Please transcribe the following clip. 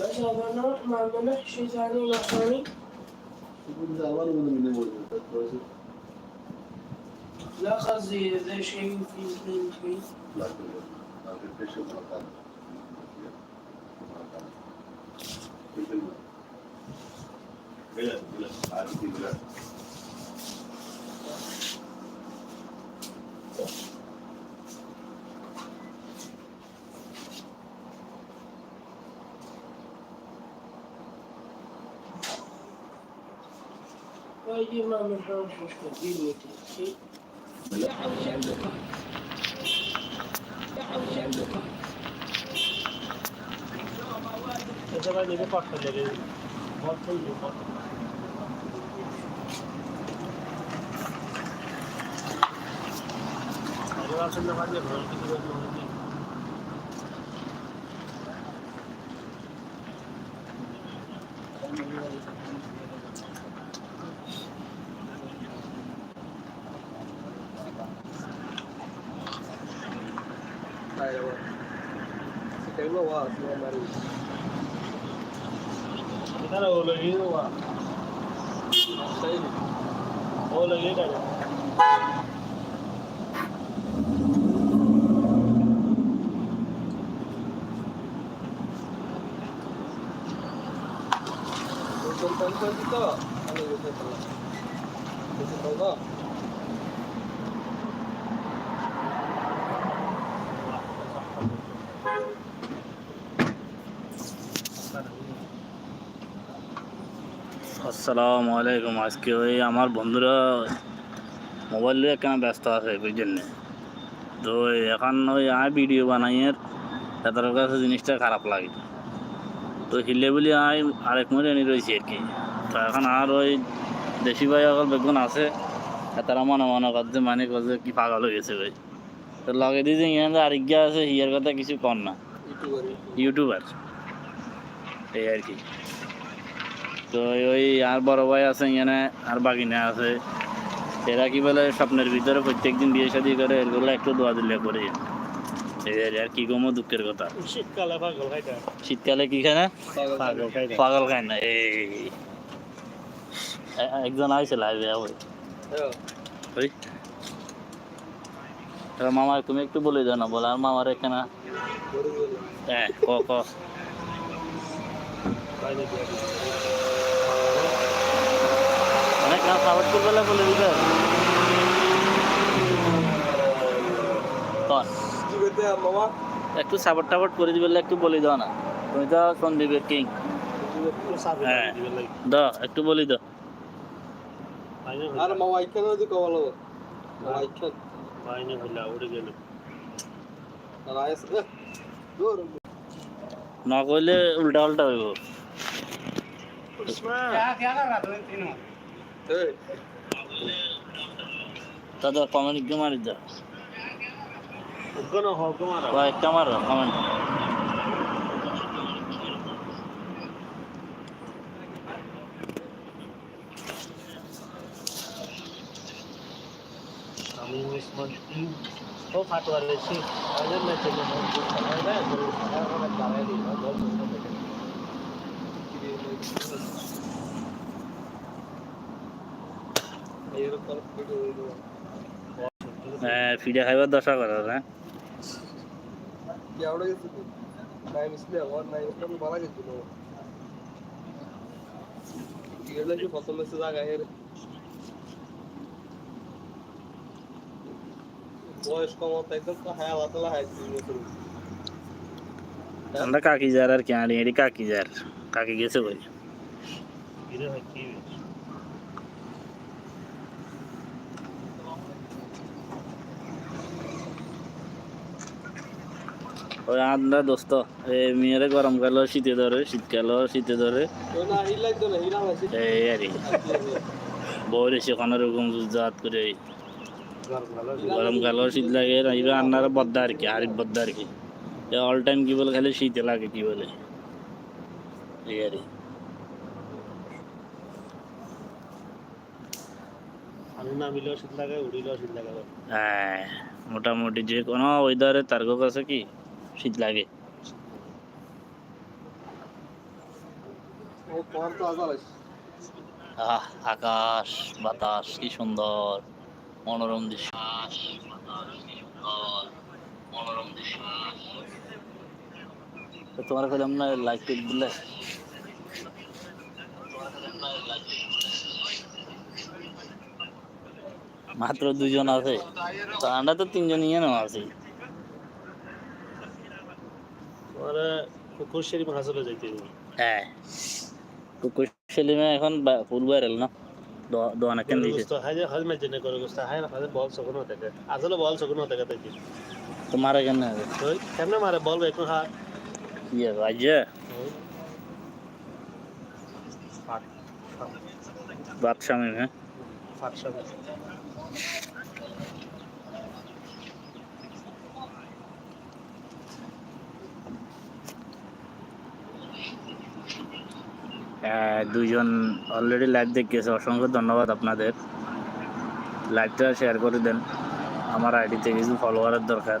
وجعلنا مع الملك شيطان نصراني Bu davan bunu bile boyunca. لا قصدي ذا شيء في البيت. لا قصدي ذا شيء في Koyduğum anda olmuştu. Bilmedi. Şey. Ya avşarlık. Ya avşarlık. Acaba yeni faktörleri bakmıyor mu? Acaba aslında var ya, böyle bir şey Thank you. టైంలో వా cinema మరి ఇతర ఓలో ఏదో వా style Ola ఏదో కొంచెం పని పనితో అని చెప్పేస్తున్నా కొంచెం పనిగా আসসালামু আলাইকুম। আজকে ওই আমার বন্ধুরা মোবাইল নিয়ে কেন ব্যস্ত আছে ওই জন্যে? তো এখন ওই আমি ভিডিও বানাইয়ের তাদের কাছে জিনিসটা খারাপ লাগে। তো হিলে বলি আমি আরেক মনে এনে রয়েছি আর কি। তো এখন আর ওই দেশি ভাই অকল বেগুন আছে তারা মনে মনে করছে মানে করছে কি পাগল হয়ে গেছে ভাই। তো লগে দিয়ে যে এখানে আরেকটা আছে হিয়ার কথা কিছু কর না। ইউটিউবার। এই আর কি। তো ওই আর বড় ভাই আছে এখানে আর বাগিনা আছে। এরা কি বলে স্বপ্নের ভিতরে প্রত্যেকদিন বিয়ে শাদি করে এগুলো একটু দোয়া দিলে করে আর কি গমো দুঃখের কথা। শীতকালে পাগল খাইটা শীতকালে কি খায় না? পাগল খায় না। এই। একজন আইছে লাইভে ওই। ওই তুমি একটু বলে দাও না বলে আর মামার এখানে? হ্যাঁ ক। অনেক না সাপোর্ট করবে না বলে দিবে। একটু সাপোর্ট টাপোর্ট করে দিবে একটু বলে দাও না। তুমি তো সন্দীপের কিং? হ্যাঁ। দাও একটু বলি দাও। আর মা আইখান যদি কবাল আইখান বাইরে হইলা উড়ে গেল। আর না করলে উল্টা উল্টা হইব। তাদের কমেন্ট একটু মারি দাও। কয়েকটা মারো। কমেন্ট আমি উসমান ও ফাটওয়ার লেছি তো হায়া বাতলা হাই দিন বছর আমরা কাকি যার আর কি আনি এটি কাকি যার কাকি গেছে বই এটা হয় কি ওই আমরা দোস্ত এই মেয়েরে গরমকালও শীতে ধরে শীতকালও শীতে ধরে। এই আর বউর এসে কোনো রকম জাত করে গরমকালও শীত লাগে এইবার আন্নার বদ্দা আর কি হারিফ বদ্দা আর কি। অল টাইম কি বলে খালি শীতে লাগে কি বলে। এই আর কি আমি নামিলেও শীত লাগে উড়িলেও শীত লাগে হ্যাঁ মোটামুটি যে কোনো ওয়েদারে তার কাছে কি? শীত লাগে। আহ আকাশ বাতাস কি সুন্দর। মনোরম দৃশ্য। মনোরম দৃশ্য। তো তোমার কইলাম না লাইক টিক দিলে? মাত্র দুজন আছে। তো আমরা তো তিনজন ইয়ে না আছি পরে কুকুর শরীফ হাসলে যাইতে হবে হ্যাঁ। কুকুর এখন ফুল ভাইরাল না? দোয়ানা কেন দিয়েছে গোস্ত হাজে হাজ মে জেনে করে গোস্ত হায় না হাজে বল সগুন হতে কে আসলে বল সগুন হতে তাই কেন মারে? বল এখন হা। ইয়ে বাদশাহ হ্যাঁ? ফাট দুইজন অলরেডি লাইভ দেখিয়েছে। অসংখ্য ধন্যবাদ আপনাদের। লাইভটা শেয়ার করে দেন। আমার আইডিতে কিছু ফলোয়ারের দরকার।